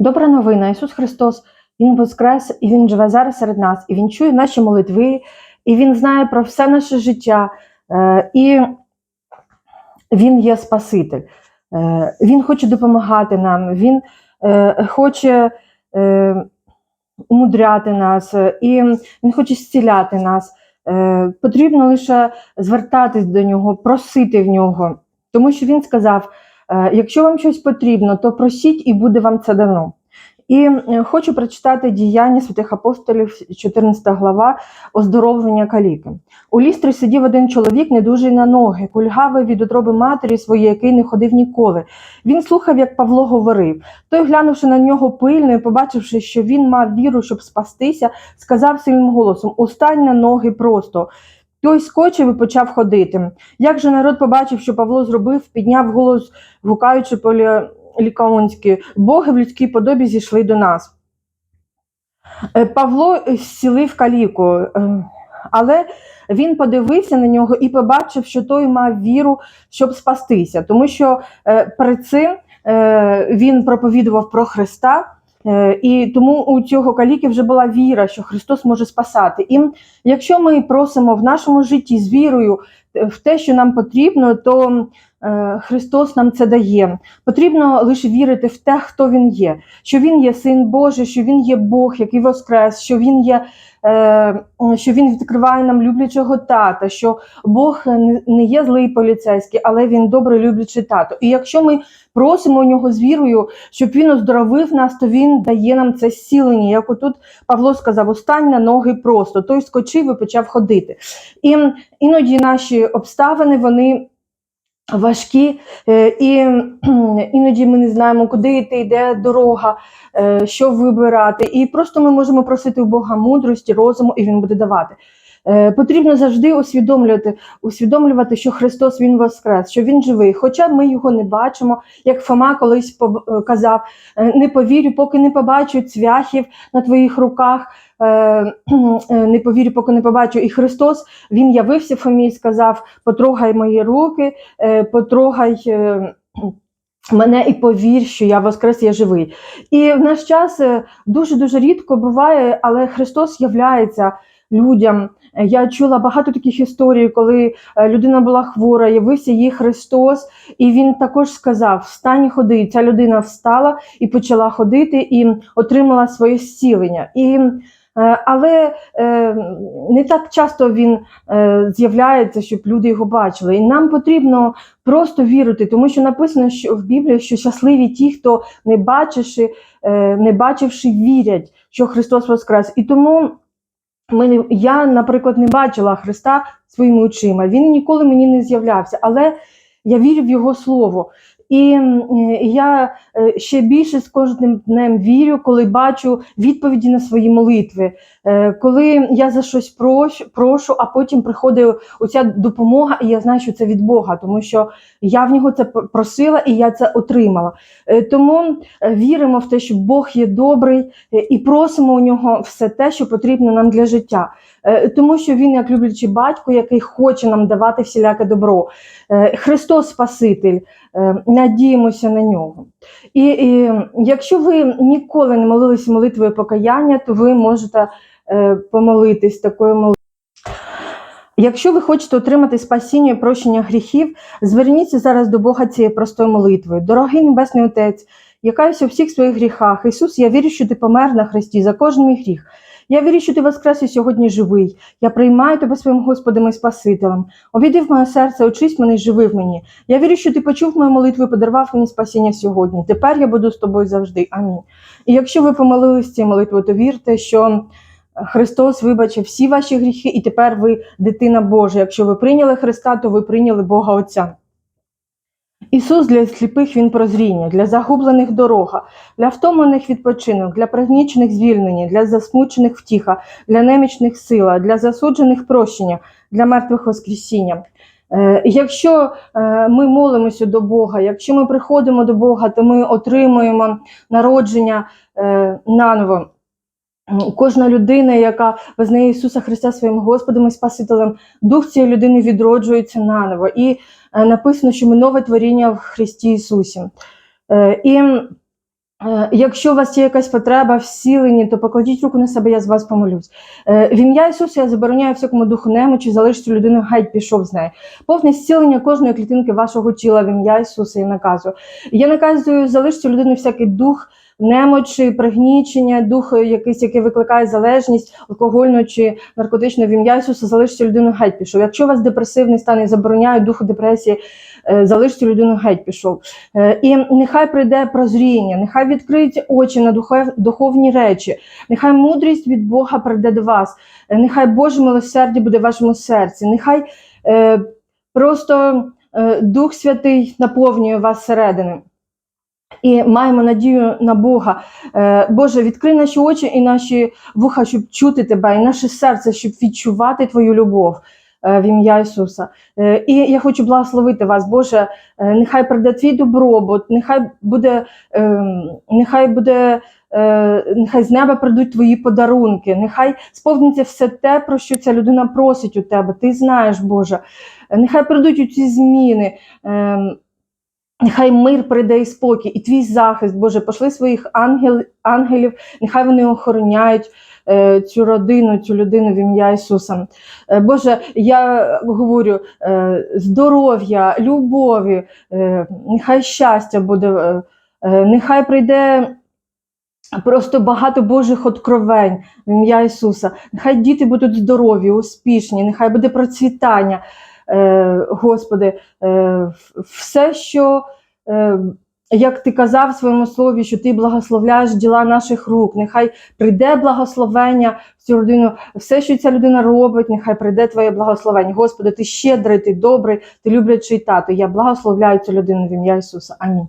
Добра новина, Ісус Христос, Він воскрес і Він живе зараз серед нас, і Він чує наші молитви, і Він знає про все наше життя, е, і Він є Спаситель. Е, Він хоче допомагати нам, Він е, хоче умудряти нас, і Він хоче зціляти нас. Потрібно лише звертатись до нього, просити в нього, тому що він сказав: якщо вам щось потрібно, то просіть і буде вам це дано. І е, хочу прочитати діяння святих апостолів, 14 глава, оздоровлення каліки. У лістрі сидів один чоловік, недужий на ноги, кульгавий від утроби матері своєї, який не ходив ніколи. Він слухав, як Павло говорив. Той, глянувши на нього пильно і побачивши, що він мав віру, щоб спастися, сказав сильним голосом: Устань на ноги просто. Той скочив і почав ходити. Як же народ побачив, що Павло зробив, підняв голос, гукаючи полі лікаонські, боги в людській подобі зійшли до нас. Е, Павло зцілив каліку, е, але він подивився на нього і побачив, що той мав віру, щоб спастися, тому що е, перед цим він проповідував про Христа. Е, І тому у цього каліки вже була віра, що Христос може спасати. І якщо ми просимо в нашому житті з вірою в те, що нам потрібно, то е, Христос нам це дає. Потрібно лише вірити в те, хто Він є, що Він є Син Божий, що Він є Бог, який воскрес, що Він є. е, Що він відкриває нам люблячого тата, що Бог не- є злий поліцейський, але він добрий люблячий тато. І якщо ми просимо у нього з вірою, щоб він оздоровив нас, то він дає нам це зцілення. Як отут Павло сказав: устань на ноги просто. Той скочив і почав ходити. І іноді наші обставини вони. Важкі, е, і іноді ми не знаємо, куди йти, де дорога, е, що вибирати. І просто ми можемо просити у Бога мудрості, розуму, і Він буде давати. Е, Потрібно завжди усвідомлювати, усвідомлювати, що Христос Він воскрес, що Він живий. Хоча ми його не бачимо, як Фома колись е, казав: е, не повірю, поки не побачу цвяхів на твоїх руках. Не повірю, поки не побачу. І Христос Він явився Фомі і сказав: потрогай мої руки, потрогай. Мене і повір, що я воскрес, я живий. І в наш час дуже дуже рідко буває, але Христос являється людям. Е, Я чула багато таких історій, коли е, людина була хвора, явився їй Христос, і він також сказав: Встань ходи. Ця людина встала і почала ходити, і отримала своє зцілення. І, е, але не так часто він з'являється, щоб люди його бачили. І нам потрібно просто вірити, тому що написано що в Біблії, що щасливі ті, хто не бачивши, не бачивши, вірять, що Христос воскрес. І тому ми, я, наприклад, не бачила Христа своїми очима. Він ніколи мені не з'являвся, але я вірю в Його Слово. І е, я е, ще більше з кожним днем вірю, коли бачу відповіді на свої молитви, Е, коли я за щось прошу, а потім приходить оця допомога, і я знаю, що це від Бога, тому що я в нього це просила і я це отримала. Тому віримо в те, що Бог є добрий, і просимо у нього все те, що потрібно нам для життя. Тому що він, як люблячий батько, який хоче нам давати всіляке добро. Христос Спаситель, надіємося на нього. І, і якщо ви ніколи не молилися молитвою покаяння, то ви можете е, помолитись такою молитвою. Якщо ви хочете отримати спасіння і прощення гріхів, зверніться зараз до Бога цією простою молитвою. Дорогий Небесний Отець, я каюся у всіх своїх гріхах. Ісус, я вірю, що ти помер на хресті за кожен мій гріх. Я вірю, що ти воскрес і сьогодні живий. Я приймаю тебе своїм Господом і Спасителем. Увійди в моє серце, очисть мене і в мені. Я вірю, що ти почув мою молитву і подарував мені спасіння сьогодні. Тепер я буду з тобою завжди. Амінь. І якщо ви помолились цією молитвою, то вірте, що Христос вибачив всі ваші гріхи, і тепер ви дитина Божа. Якщо ви прийняли Христа, то ви прийняли Бога Отця. Ісус для сліпих Він прозріння, для загублених дорога, для втомлених відпочинок, для пригнічених звільнення, для засмучених втіха, для немічних сила, для засуджених прощення, для мертвих воскресіння. Е, Якщо е, ми молимося до Бога, якщо ми приходимо до Бога, то ми отримуємо народження е, наново. М, Кожна людина, яка визнає Ісуса Христа своїм Господом і Спасителем, дух цієї людини відроджується наново. І е, написано, що ми нове творіння в Христі Ісусі. Е, І Е, Якщо у вас є якась потреба в зціленні, то покладіть руку на себе, я з вас помолюсь. Е, В ім'я Ісуса я забороняю всякому духу немочі, залиш людину, геть пішов з неї. Повне зцілення кожної клітинки вашого тіла в ім'я Ісуса я наказую. Я наказую, залиш людину всякий дух немочі, пригнічення, дух е, якийсь, який викликає залежність, алкогольну чи наркотичну в ім'я Ісуса, залиш людину геть пішов. Якщо у вас депресивний стан, я забороняю духу депресії, е, людину геть пішов. Е, І нехай прийде прозріння, нехай відкриють очі на духовні речі, нехай мудрість від Бога прийде до вас, Е, нехай Боже милосердя буде в вашому серці, нехай просто Дух Святий наповнює вас зсередини. І маємо надію на Бога. Боже, відкрий наші очі і наші вуха, щоб чути тебе, і наше серце, щоб відчувати Твою любов в ім'я Ісуса. Е, І я хочу благословити вас, Боже, е, нехай прийде твій добробут, нехай буде, ем, нехай буде. е, Нехай з неба прийдуть твої подарунки, нехай сповниться все те, про що ця людина просить у тебе. Ти знаєш, Боже. Е, Нехай прийдуть у ці зміни. ем, Нехай мир прийде і спокій, і твій захист, Боже, пошли своїх ангел, ангелів, нехай вони охороняють е, цю родину, цю людину в ім'я Ісуса. Е, Боже, я говорю е, здоров'я, любові, е, нехай щастя буде, е, е, нехай прийде. Просто багато Божих откровень в ім'я Ісуса. Нехай діти будуть здорові, успішні, нехай буде процвітання. Е, Господи, е, все, що, е, як ти казав в своєму слові, що ти благословляєш діла наших рук, нехай прийде благословення в цю родину, все, що ця людина робить, нехай прийде Твоє благословення. Господи, ти щедрий, ти добрий, ти люблячий тато. Я благословляю цю людину в ім'я Ісуса. Амінь.